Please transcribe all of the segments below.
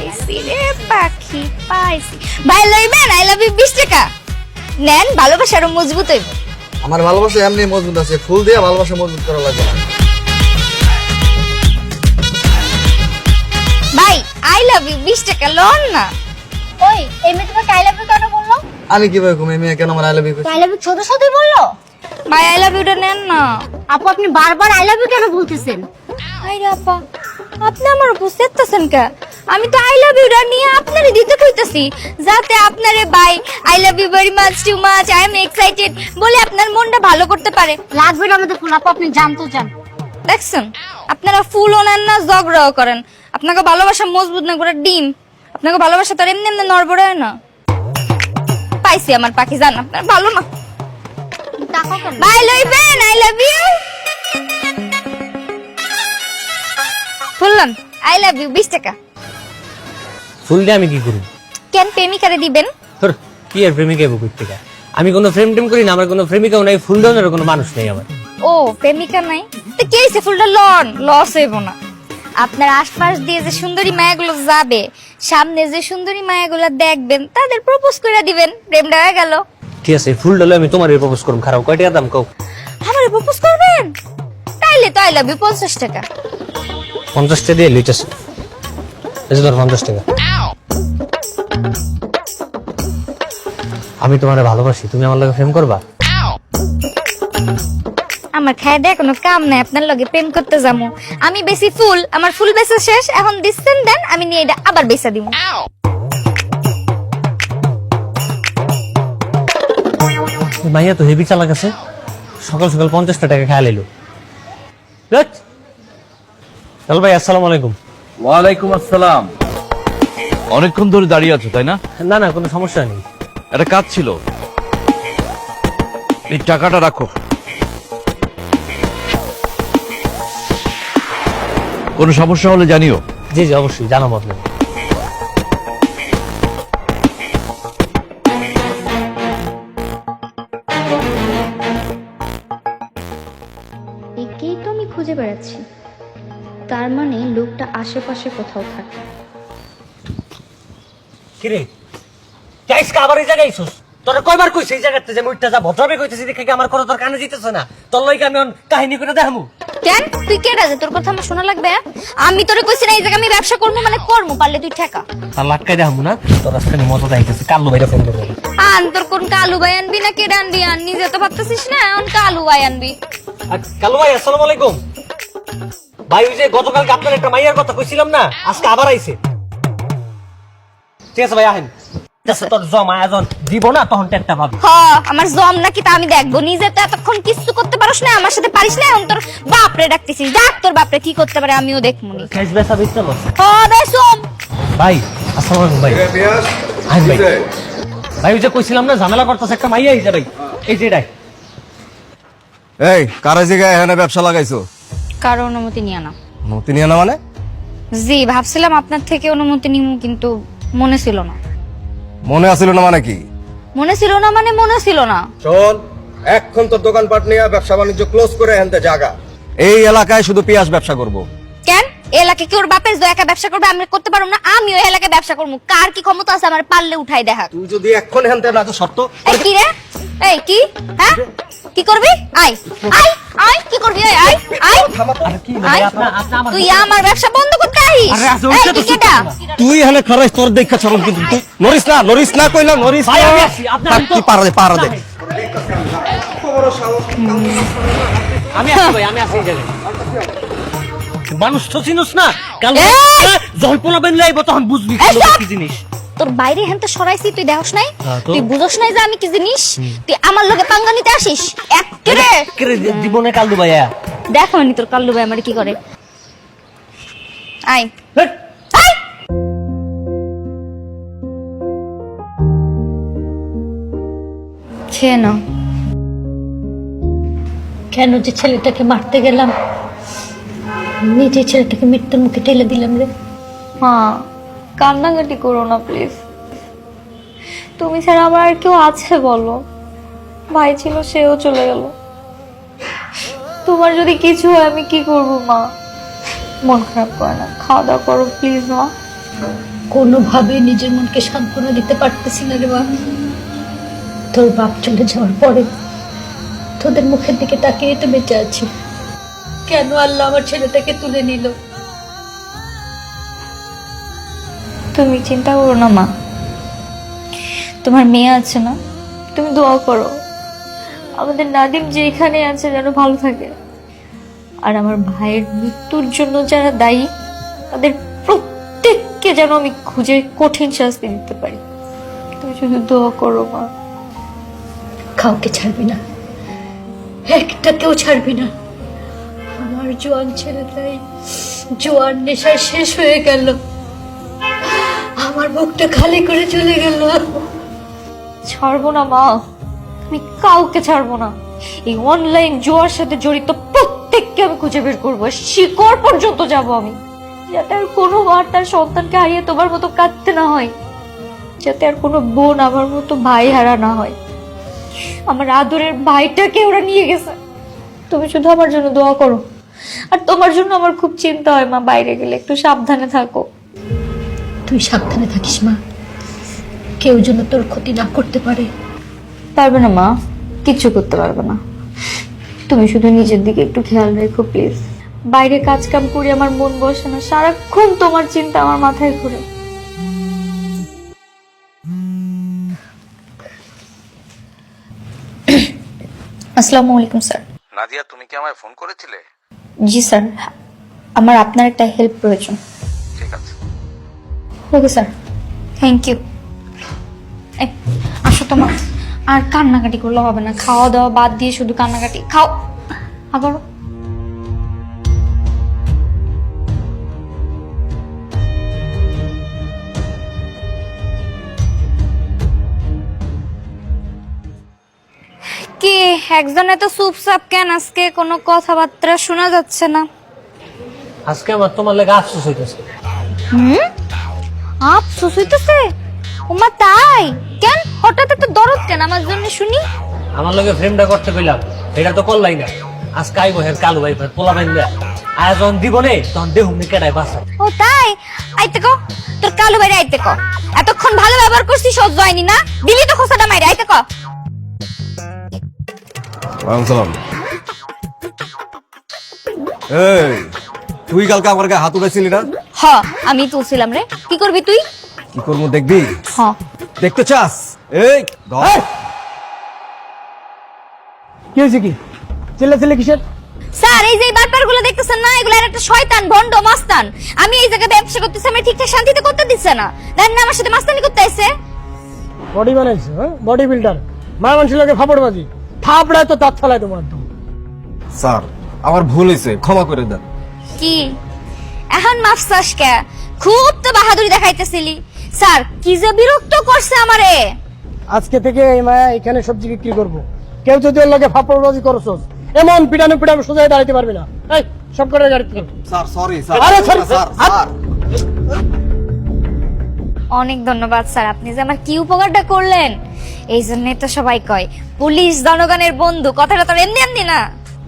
পাইছি রে পাখি পাইছি। ভাই লইবেন আই লাভ ইউ বিশ টাকা। নেন ভালোবাসা আরও মজবুত হইব। আমার ভালোবাসা এমনি মজবুত আছে ফুল দিয়ে ভালোবাসা মজবুত করা লাগবে না। ভাই আই লাভ ইউ বিশ টাকা লোন না। ওই এমনি তোমাকে আই লাভ ইউ কেন বলল? আমি কীভাবে ঘুমাই? মেয়ে কেন আমার I love you I love you ছোট ছোটই বলল? ভাই আই লাভ ইউটা নেন না। আপু আপনি বারবার আই লাভ ইউ কেন বলতেছেন? আই রে আপা আপনি আমার উপর সেটতেছেন কে? আমি তো আই লাভ ইউটা নিয়ে আপনারে দিতে কইতাছি যাতে আপনারে bye. I love you very much too much I am excited বলে আপনার মনটা ভালো করতে পারে। লাগবে না আমাদের ফুল। আপু আপনি জানতো চান দেখছেন? আপনারা ফুলও নেন না ঝগড়াও করেন। আপনাকে ভালোবাসা মজবুত না করে ডিম। আপনাকে ভালোবাসা তো এমনি এমনি নড়বড়ায় না। পাইছি আমার পাখি জান আপনার ভালো না। বাই লইবেন আই লাভ ইউ বললাম আই লাভ ইউ বিশ টাকা। ফুল দিয়ে আমি কি করি কেন প্রেমিকারে দিবেন? ধর কি আর প্রেমিকা এবো করতে? আমি কোনো ফ্রেম টেম করি না আমার কোনো প্রেমিকাও নাই ফুল দেওয়ার কোনো মানুষ নেই আমার। ও প্রেমিকা নাই? তো কে হইছে ফুলটা? লন লস হইব না। আপনার আশপাশ দিয়ে যে সুন্দরী মায়াগুলো যাবে সামনে যে সুন্দরী মায়াগুলো দেখবেন তাদের প্রপোজ করে দিবেন। প্রেমটা হয়ে গেল। ঠিক আছে ফুল ডালে আমি তোমার প্রপোজ করুম খারাপ কয় টাকা দাম কও? আমার প্রপোজ করবেন? তাইলে তো আই লাভ ইউ পঞ্চাশ টাকা। পঞ্চাশ টাকা দিয়ে লইতেছে। এই যে ধর পঞ্চাশ টাকা। আমি তোমার ভালোবাসি তুমি আমার লাগে প্রেম করবা? আমার খায় দেয় কোনো কাম নাই আপনার লগে প্রেম করতে যাব আমি বেশি ফুল আমার ফুল বেচা শেষ এখন দিচ্ছেন দেন আমি নিয়ে এটা আবার বেচা দিব মাইয়া তো হেভি চালাক আছে। সকাল সকাল পঞ্চাশটা টাকা খেয়াল এলো চল ভাই আসসালামু আলাইকুম। ওয়ালাইকুম আসসালাম। অনেকক্ষণ ধরে দাঁড়িয়ে আছো তাই না? না না কোনো সমস্যা নেই। একটা কাজ ছিল। এই টাকাটা রাখো। কোনো সমস্যা হলে জানিও। জি জি অবশ্যই জানাব আপনাকে। একেই তো আমি খুঁজে বেড়াচ্ছি? তার মানে লোকটা আশেপাশে কোথাও থাকে। কিরে? যাইস আবার এই জায়গায় আইছস তোরা কয়বার কইছিস এই জায়গাতে যে মুইটা যা ভদ্রবে কইতেছি দেখে কি আমার কথা তোর কানে জিতেছে না? তোর লইকে আমি অন কাহিনী করে দেখামু। কেন? তুই কে তোর কথা আমার শোনা লাগবে হ্যাঁ? আমি তোরে কইছি না এই জায়গায় আমি ব্যবসা করব মানে করব পারলে তুই ঠেকা। লাটকাই দেখামু না? তোর আজকে মজা কাল্লু ভাইরা ফোন করব। আন তোর কোন কালু ভাই আনবি না কেডা আনবি? আন নিজে তো ভাবতেছিস না? এখন কালু ভাই আনবি। আর কাল্লু ভাই আসসালামু আলাইকুম। ভাই ওই যে গতকালকে আপনার একটা মাইয়ার কথা কইছিলাম না? আজকে আবার আইছে। ঠিক আছে ভাই আহেন। তোর জমা এখন দিব না তখন টেনটা পাবি হ আমার জম নাকি তা আমি দেখব। নিজে তো এতক্ষণ কিছু করতে পারিস না আমার সাথে পারিস না এখন তোর বাপরে ডাকতেছিস। ডাক তোর বাপরে কি করতে পারে আমিও দেখব ভাই আসসালামু ভাই। আহেন ভাই। ভাই ওই যে কইছিলাম না ঝামেলা করতেছে একটা মাইয়া আইছে ভাই। এই যে এটাই। এই কারা জায়গায় এখানে ব্যবসা লাগাইছো? কারও অনুমতি নিয়ে না নিয়ে না মানে? জি ভাবছিলাম আপনার থেকে অনুমতি নিব কিন্তু মনে ছিল না। মনে আসিল না মানে কি? মনে ছিল না মানে মনে ছিল না। শোন এখন তোর দোকানপাট নিয়ে ব্যবসা বাণিজ্য ক্লোজ করে হেনতে জায়গা এই এলাকায় শুধু পেঁয়াজ ব্যবসা করব। কেন? এই এলাকায় কি ওর বাপের দো একা ব্যবসা করবে? আমি করতে পারব না আমি ওই এলাকায় ব্যবসা করব। কার কি ক্ষমতা আছে আমার পারলে উঠাই দেখা। তুই যদি এখন হেনতে না তো শর্ত? এই কি রে? এই কি? হ্যাঁ? কি করবি? আই আই আই কি করবি? কি আই ভাই আপনা আপনা আমার তুই আমার ব্যবসা বন্ধ করতে আইস আরে আজ এই উঠছে তো কেটা তুই এখানে খরচ তোর দেখা ছাড়ুন কিন্তু। তুই নরিস না নরিস না কইলাম নরিস ভাই, না। আমি পারা দে পারা দে। আমি আসি ভাই আমি আসি এই মানুষ তো চিনুস না। কাল! জল্পনা বেন লাইব তখন বুঝবি! কি জিনিস। তোর বাইরে হ্যান্তে সরাইছি তুই দেখস নাই? হ্যাঁ, তুই বুঝস নাই যে আমি কি জিনিস? তুই আমার লগে পাঙ্গা নিতে আসিস? একেরে কেরে জীবনে কালু ভাইয়া। দেখো নি তোর কাল্লু ভাই আমার কি করে। I hate! খেয়ে নাও। কেন যে ছেলেটাকে মারতে গেলাম? নিজে ছেলেটাকে মৃত্যুর মুখে ঠেলে দিলাম রে। মা কান্নাকাটি করো না প্লিজ তুমি ছাড়া আমার আর কেউ আছে, বলো। ভাই ছিল, সেও চলে গেল। তোমার যদি কিছু হয়, আমি কি করব, মা? মন খারাপ করে না। খাওয়া দাওয়া করো প্লিজ মা। কোনোভাবে নিজের মনকে সান্ত্বনা দিতে পারতেছি না রে, মা। তোর বাপ চলে যাওয়ার পরে তোদের মুখের দিকে তাকিয়ে তো বেঁচে আছি। কেন আল্লাহ আমার ছেলেটাকে তুলে নিল? তুমি চিন্তা করো না, মা। তোমার মেয়ে আছে না? তুমি দোয়া করো। আমাদের নাদিম যে এখানে আছে যেন ভালো থাকে। আর আমার ভাইয়ের মৃত্যুর জন্য যারা দায়ী, তাদের প্রত্যেককে যেন আমি খুঁজে কঠিন শাস্তি দিতে পারি। তুমি শুধু দোয়া করো, মা। কাউকে ছাড়বি না। একটাকেও ছাড়বি না। আমার জোয়ান ছেলেটাই জোয়ান নেশায় শেষ হয়ে গেল। বুকটা খালি করে চলে গেল। ছাড়বো না, মা। আমি কাউকে ছাড়বো না। এই অনলাইন জোয়ার সাথে জড়িত প্রত্যেককে আমি খুঁজে বের করব। শিকড় পর্যন্ত যাব আমি। যাতে আর কোনো আর তার সন্তানকে হারিয়ে তোমার মতো কাঁদতে না হয়। যাতে আর কোনো বোন আমার মতো ভাই হারা না হয়। আমার আদরের ভাইটাকে ওরা নিয়ে গেছে। তুমি শুধু আমার জন্য দোয়া করো। আর তোমার জন্য আমার খুব চিন্তা হয়, মা। বাইরে গেলে একটু সাবধানে থাকো। তুই সাবধানে থাকিস মা। কেউ যেন তোর ক্ষতি না করতে পারে। পারবে না মা। কিচ্ছু করতে পারবে না। তুমি শুধু নিজের দিকে একটু খেয়াল রেখো প্লিজ। বাইরে কাজ কাম করে আমার মন বসে না। সারাক্ষণ তোমার চিন্তা আমার মাথায় ঘুরে। আসসালামু আলাইকুম স্যার। নাদিয়া তুমি কি আমায় ফোন করেছিলে? জি স্যার। আমার আপনার একটা হেল্প প্রয়োজন। ঠিক আছে। ওকে স্যার থ্যাংক ইউ আসো তোমার আর কান্নাকাটি করলে হবে না। খাওয়া দাওয়া বাদ দিয়ে শুধু কান্নাকাটি। খাও। আবার কি একজনে তো চুপচাপ কেন আজকে? কোনো কথাবার্তা শোনা যাচ্ছে না। আজকে আমার তোমার লেগে আফসোস হইতেছে। হুম? আফসোস হইতেছে ওমা তাই? কেন? হঠাৎ এত দরদ কেন? আমার জন্য শুনি। আমার লগে ফ্রেমটা করতে কইলাম এটা তো করলাই না। আজকে আইবো হের কালু ভাই পোলা বাইন আয়োজন দিব নে তখন দেহুম নি কেডাই বাসা। ও তাই? আইতে কো। তোর কালো বাইরে আইতে কো। এতক্ষণ ভালো ব্যবহার করছিস সহ্য হয়নি না? দিলি তো খোসাটা মাইরে আইতে কো। সালাম। এই তুই কালকে আমার গায়ে হাত উঠেছিলি না? হ আমি তুলছিলাম রে। কি করবি তুই? কি করব দেখবি? হ। দেখতে চাস? এই ধর। কি হয়েছে কি? চিল্লা চিল্লা কিসের? স্যার এই যে বারবারগুলো দেখতেছেন না এগুলো একটা শয়তান ভন্ড মাস্তান। আমি এই জায়গায় ব্যবসা করতেছি আমি ঠিকঠাক শান্তিতে করতে দিচ্ছে না। দেন না আমার সাথে মাস্তানি করতে এসে বডি বানাইছে হ্যাঁ? বডি বিল্ডার মায়া মানুষের লোকে ফাপড়বাজি। থাপড়ায় তো দাঁত ফেলায় তোমার স্যার আমার ভুল হয়েছে ক্ষমা করে দেন। কি? এখন মাফসাস কে? খুব তো বাহাদুরি দেখাইতেছিলি। স্যার কি যে বিরক্ত করছে আমারে। আজকে থেকে এই মায়া এখানে সবজি বিক্রি করব। কেউ যদি ওর লোকে ফাপড়বাজি করছস এমন পিটানো পিটানো সোজা দাঁড়াইতে পারবি না। এই সব করে গাড়ি স্যার সরি স্যার। আরে, স্যার স্যার অনেক ধন্যবাদ স্যার। আপনি যে আমার কি উপকারটা করলেন এই জন্যই তো সবাই কয় পুলিশ জনগণের বন্ধু কথাটা তো এমনি এমনি না।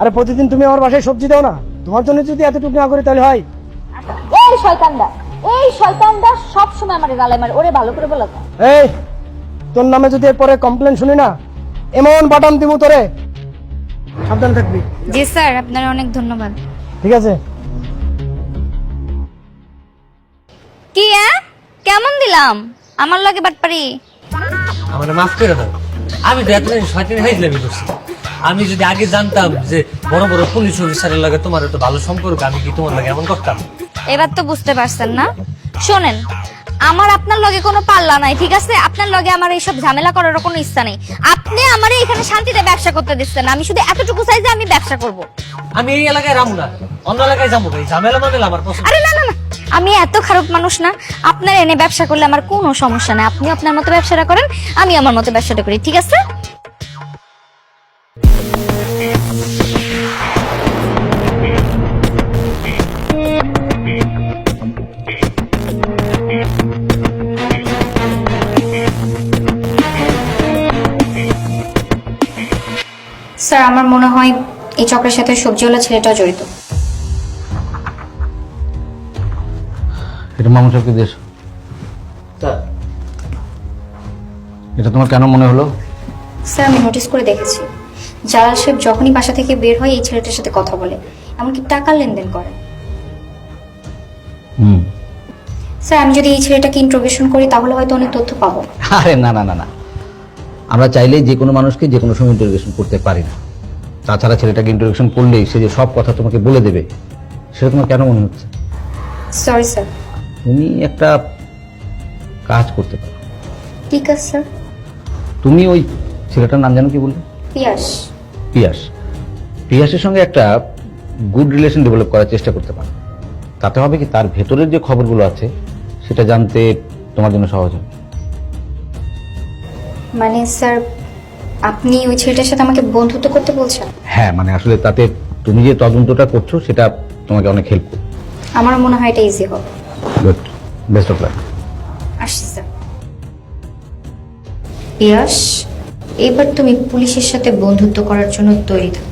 আরে প্রতিদিন তুমি আমার বাসায় সবজি দাও না। তোমার জন্য যদি এতটুকু না করি তাহলে হয়? এই শয়তানদা এই শয়তানদা সব সময় আমার গালে মারে ওরে ভালো করে বলো এই তোর নামে যদি এরপরে কমপ্লেন শুনি না এমন বাটাম দিব তোরে। সাবধান থাকবি। জি স্যার আপনার অনেক ধন্যবাদ। ঠিক আছে। কি কেমন দিলাম? আমার লাগে বাটপারি। আমার মাফ করে দাও। আমি তো এতদিন শয়তানি করছি আমি যদি আগে জানতাম যে বড় বড় পুলিশ অফিসারের লাগে তোমার তো ভালো সম্পর্ক আমি কি তোমার লাগে এমন করতাম? এবার তো বুঝতে পারছেন না? শোনেন আমার আপনার লগে কোনো পাল্লা নাই ঠিক আছে? আপনার লগে আমার এইসব ঝামেলা করার কোনো ইচ্ছা নেই। আপনি আমারে এখানে শান্তিতে ব্যবসা করতে দিচ্ছেন আমি শুধু এতটুকু চাই যে আমি ব্যবসা করব। আমি এই এলাকায় রামু না অন্য এলাকায় যাব এই ঝামেলা মামেলা আমার পছন্দ। আরে না না না আমি এত খারাপ মানুষ না। আপনার এনে ব্যবসা করলে আমার কোনো সমস্যা নাই। আপনি আপনার মতো ব্যবসাটা করেন আমি আমার মতো ব্যবসাটা করি ঠিক আছে? স্যার আমার মনে হয় এই চক্রের সাথে সবজিওয়ালা ছেলেটাও জড়িত। এটা মামা সাহেবকে দেশ এটা তোমার কেন মনে হলো? স্যার আমি নোটিস করে দেখেছি। জালাল সাহেব যখনই বাসা থেকে বের হয় এই ছেলেটার সাথে কথা বলে। এমনকি টাকার লেনদেন করে। হুম। স্যার আমি যদি এই ছেলেটাকে ইন্ট্রোগেশন করি তাহলে হয়তো অনেক তথ্য পাবো। আরে না না না না। আমরা চাইলেই যে কোনো মানুষকে যে কোনো সময় ইন্টারোগেশন করতে পারি না। তাছাড়া ছেলেটাকে ইন্টারোগেশন করলেই সে যে সব কথা তোমাকে বলে দেবে সেটা তোমার কেন মনে হচ্ছে? সরি স্যার তুমি একটা কাজ করতে পারো। ঠিক আছে স্যার তুমি ওই ছেলেটার নাম জানো কি বললে? পিয়াস। পিয়াস। পিয়াসের সঙ্গে একটা গুড রিলেশন ডেভেলপ করার চেষ্টা করতে পারো। তাতে হবে কি তার ভেতরের যে খবরগুলো আছে সেটা জানতে তোমার জন্য সহজ হবে। মানে স্যার আপনি ওই ছেলেটার সাথে আমাকে বন্ধুত্ব করতে বলছেন? হ্যাঁ মানে আসলে তাতে তুমি যে তদন্তটা করছ সেটা তোমাকে অনেক হেল্প করবে। আমার মনে হয় এটা ইজি হবে। গুড বেস্ট অফ লাক আসছি স্যার এবার তুমি পুলিশের সাথে বন্ধুত্ব করার জন্য তৈরি থাকো।